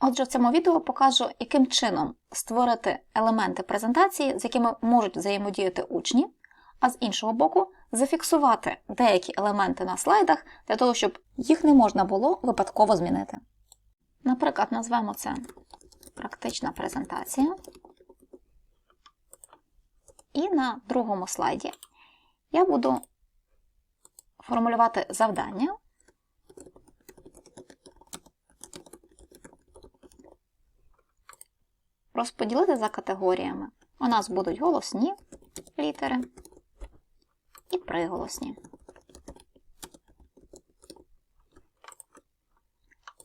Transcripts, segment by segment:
Отже, в цьому відео покажу, яким чином створити елементи презентації, з якими можуть взаємодіяти учні, а з іншого боку, зафіксувати деякі елементи на слайдах для того, щоб їх не можна було випадково змінити. Наприклад, назвемо це практична презентація. І на другому слайді я буду формулювати завдання. Розподілити за категоріями. У нас будуть голосні літери і приголосні.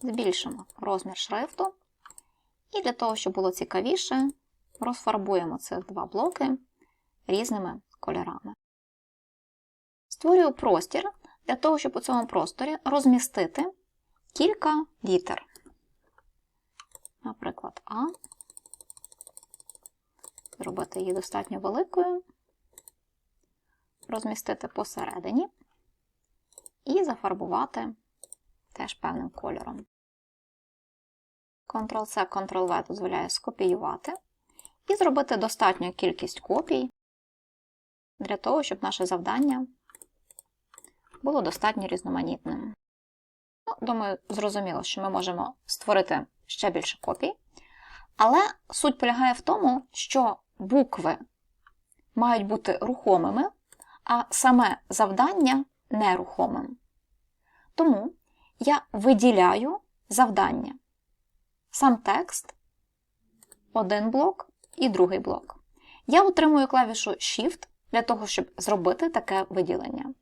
Збільшимо розмір шрифту. І для того, щоб було цікавіше, розфарбуємо цих два блоки різними кольорами. Створюю простір для того, щоб у цьому просторі розмістити кілька літер. Наприклад, А. Зробити її достатньо великою, розмістити посередині і зафарбувати теж певним кольором. Ctrl-C, Ctrl-V дозволяє скопіювати і зробити достатню кількість копій для того, щоб наше завдання було достатньо різноманітним. Ну, Думаю, зрозуміло, що ми можемо створити ще більше копій. Але суть полягає в тому, що букви мають бути рухомими, а саме завдання нерухомим. Тому я виділяю завдання. Сам текст, один блок і другий блок. Я утримую клавішу Shift для того, щоб зробити таке виділення.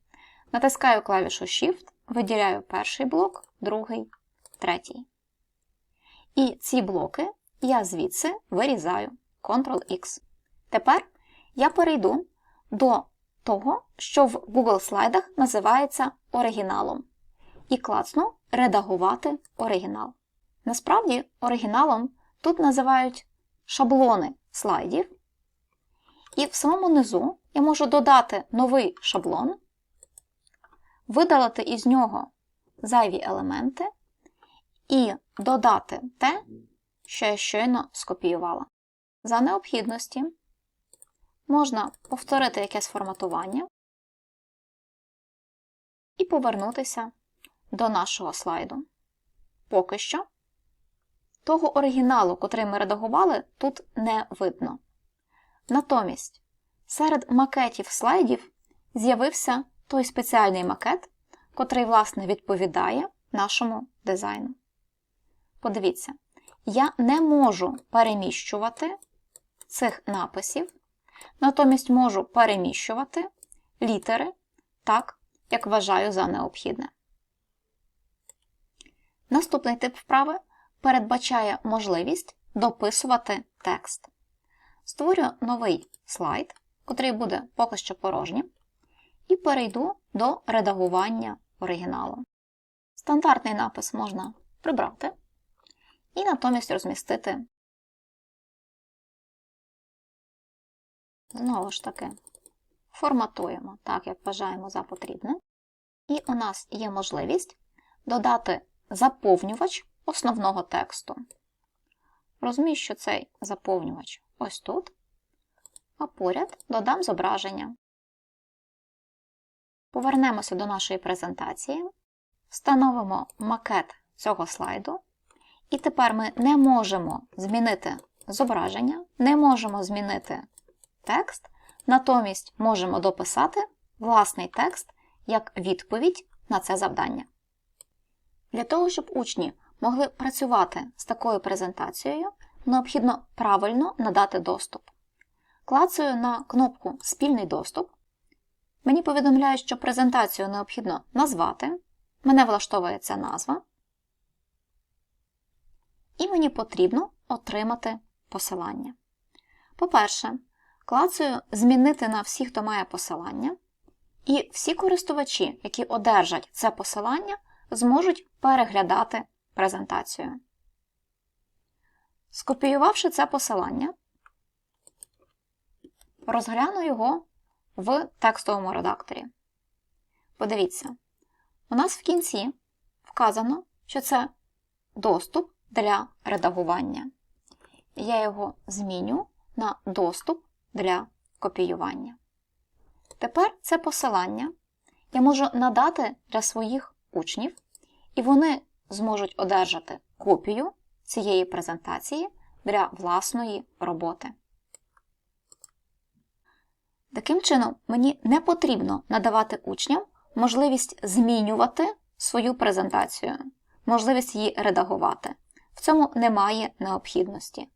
Натискаю клавішу Shift, виділяю перший блок, другий, третій. І ці блоки я звідси вирізаю Ctrl-X. Тепер я перейду до того, що в Google слайдах називається оригіналом. І клацну Редагувати оригінал. Насправді, оригіналом тут називають шаблони слайдів. І в самому низу я можу додати новий шаблон, видалити із нього зайві елементи і додати те, що я щойно скопіювала. За необхідності можна повторити якесь форматування і повернутися до нашого слайду. Поки що того оригіналу, котрий ми редагували, тут не видно. Натомість, серед макетів слайдів з'явився той спеціальний макет, котрий, власне, відповідає нашому дизайну. Подивіться, я не можу переміщувати цих написів, натомість можу переміщувати літери так, як вважаю за необхідне. Наступний тип вправи передбачає можливість дописувати текст. Створю новий слайд, котрий буде поки що порожнім, і перейду до редагування оригіналу. Стандартний напис можна прибрати і натомість розмістити. Знову ж таки, форматуємо так, як вважаємо за потрібне. І у нас є можливість додати заповнювач основного тексту. Розміщу цей заповнювач ось тут, а поряд додам зображення. Повернемося до нашої презентації, встановимо макет цього слайду, і тепер ми не можемо змінити зображення, не можемо змінити текст, натомість можемо дописати власний текст як відповідь на це завдання. Для того, щоб учні могли працювати з такою презентацією, необхідно правильно надати доступ. Клацаю на кнопку Спільний доступ. Мені повідомляють, що презентацію необхідно назвати. Мене влаштовує ця назва. І мені потрібно отримати посилання. По-перше, клацаю Змінити на всіх, хто має посилання. І всі користувачі, які одержать це посилання, зможуть переглядати презентацію. Скопіювавши це посилання, розгляну його в текстовому редакторі. Подивіться, у нас в кінці вказано, що це доступ для редагування. Я його зміню на доступ для копіювання. Тепер це посилання я можу надати для своїх учнів, і вони зможуть одержати копію цієї презентації для власної роботи. Таким чином, мені не потрібно надавати учням можливість змінювати свою презентацію, можливість її редагувати. В цьому немає необхідності.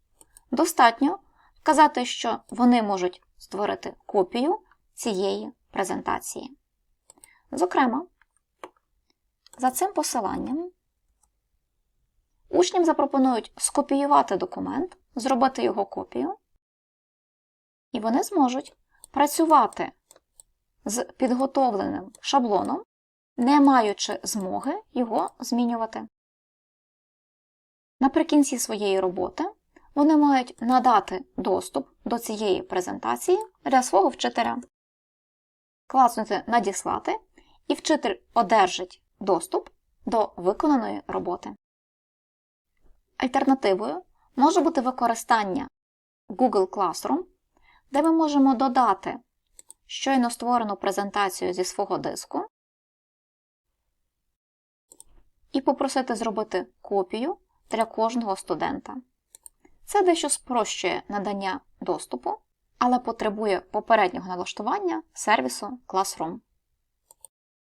Достатньо вказати, що вони можуть створити копію цієї презентації. Зокрема, за цим посиланням учням запропонують скопіювати документ, зробити його копію, і вони зможуть працювати з підготовленим шаблоном, не маючи змоги його змінювати. Наприкінці своєї роботи вони мають надати доступ до цієї презентації для свого вчителя, класнути Надіслати, і вчитель одержить доступ до виконаної роботи. Альтернативою може бути використання Google Classroom, де ми можемо додати щойно створену презентацію зі свого диску і попросити зробити копію для кожного студента. Це дещо спрощує надання доступу, але потребує попереднього налаштування сервісу Classroom.